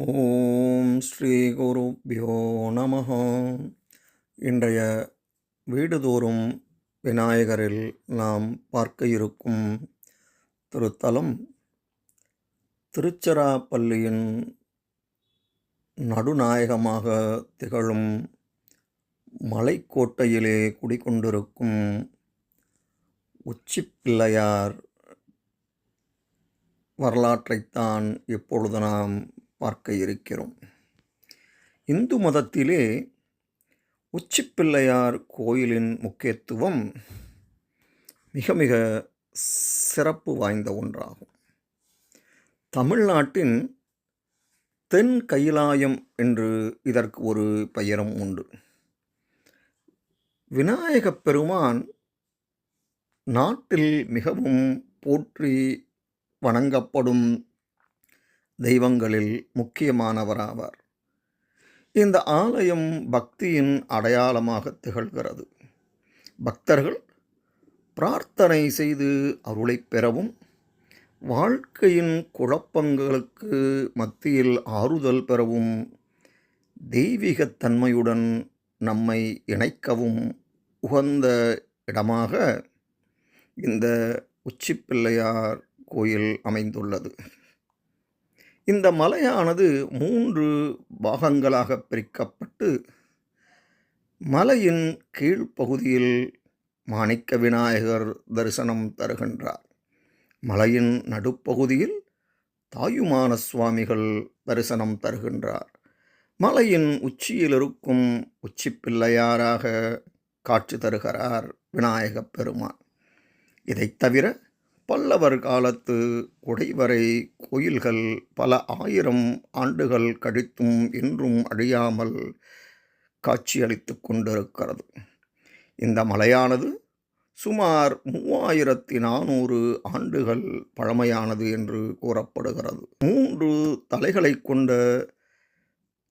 ஓம் ஸ்ரீ குருப்பியோ நம இன்றைய வீடுதோறும் விநாயகரில் நாம் பார்க்க இருக்கும் திருத்தலம் திருச்சிராப்பள்ளியின் நடுநாயகமாக திகழும் மலைக்கோட்டையிலே குடிக்கொண்டிருக்கும் உச்சிப்பிள்ளையார் வரலாற்றைத்தான் இப்பொழுது நாம் பார்க்க இருக்கிறோம். இந்து மதத்திலே உச்சிப்பிள்ளையார் கோயிலின் முக்கியத்துவம் மிக மிக சிறப்பு வாய்ந்த ஒன்றாகும். தமிழ்நாட்டின் தென் கைலாயம் என்று இதற்கு ஒரு பெயரும் உண்டு. விநாயகப் பெருமான் நாட்டில் மிகவும் போற்றி வணங்கப்படும் தெய்வங்களில் முக்கியமானவராவார். இந்த ஆலயம் பக்தியின் அடையாளமாக திகழ்கிறது. பக்தர்கள் பிரார்த்தனை செய்து அருளை பெறவும் வாழ்க்கையின் குழப்பங்களுக்கு மத்தியில் ஆறுதல் பெறவும் தெய்வீகத் தன்மையுடன் நம்மை இணைக்கவும் உகந்த இடமாக இந்த உச்சிப்பிள்ளையார் கோயில் அமைந்துள்ளது. இந்த மலையானது மூன்று பாகங்களாக பிரிக்கப்பட்டு மலையின் கீழ்ப்பகுதியில் மாணிக்க விநாயகர் தரிசனம் தருகின்றார். மலையின் நடுப்பகுதியில் தாயுமான சுவாமிகள் தரிசனம் தருகின்றார். மலையின் உச்சியில் இருக்கும் உச்சி பிள்ளையாராக காட்சி தருகிறார் விநாயகப் பெருமான். இதைத் தவிர பல்லவர் காலத்து குடைவரை கோயில்கள் பல ஆயிரம் ஆண்டுகள் கழித்தும் இன்றும் அழியாமல் காட்சியளித்து கொண்டிருக்கிறது. இந்த மலையானது சுமார் மூவாயிரத்தி நானூறு ஆண்டுகள் பழமையானது என்று கூறப்படுகிறது. மூன்று தலைகளை கொண்ட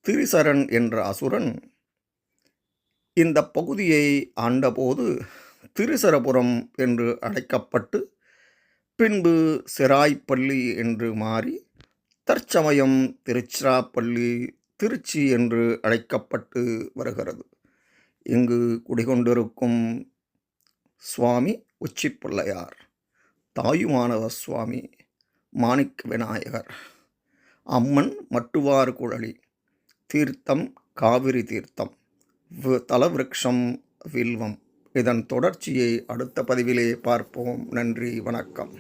திரிசரன் என்ற அசுரன் இந்த பகுதியை ஆண்டபோது திரிசரபுரம் என்று அழைக்கப்பட்டு பின்பு சிராய்ப்பள்ளி என்று மாறி தற்சமயம் திருச்சிராப்பள்ளி திருச்சி என்று அழைக்கப்பட்டு வருகிறது. இங்கு குடிகொண்டிருக்கும் சுவாமி உச்சிப்பிள்ளையார் தாயுமானவ சுவாமி மாணிக்க விநாயகர் அம்மன் மட்டுவார் குழலி தீர்த்தம் காவிரி தீர்த்தம் தலவிருக்ஷம் வில்வம். இதன் தொடர்ச்சியை அடுத்த பதிவிலே பார்ப்போம். நன்றி வணக்கம்.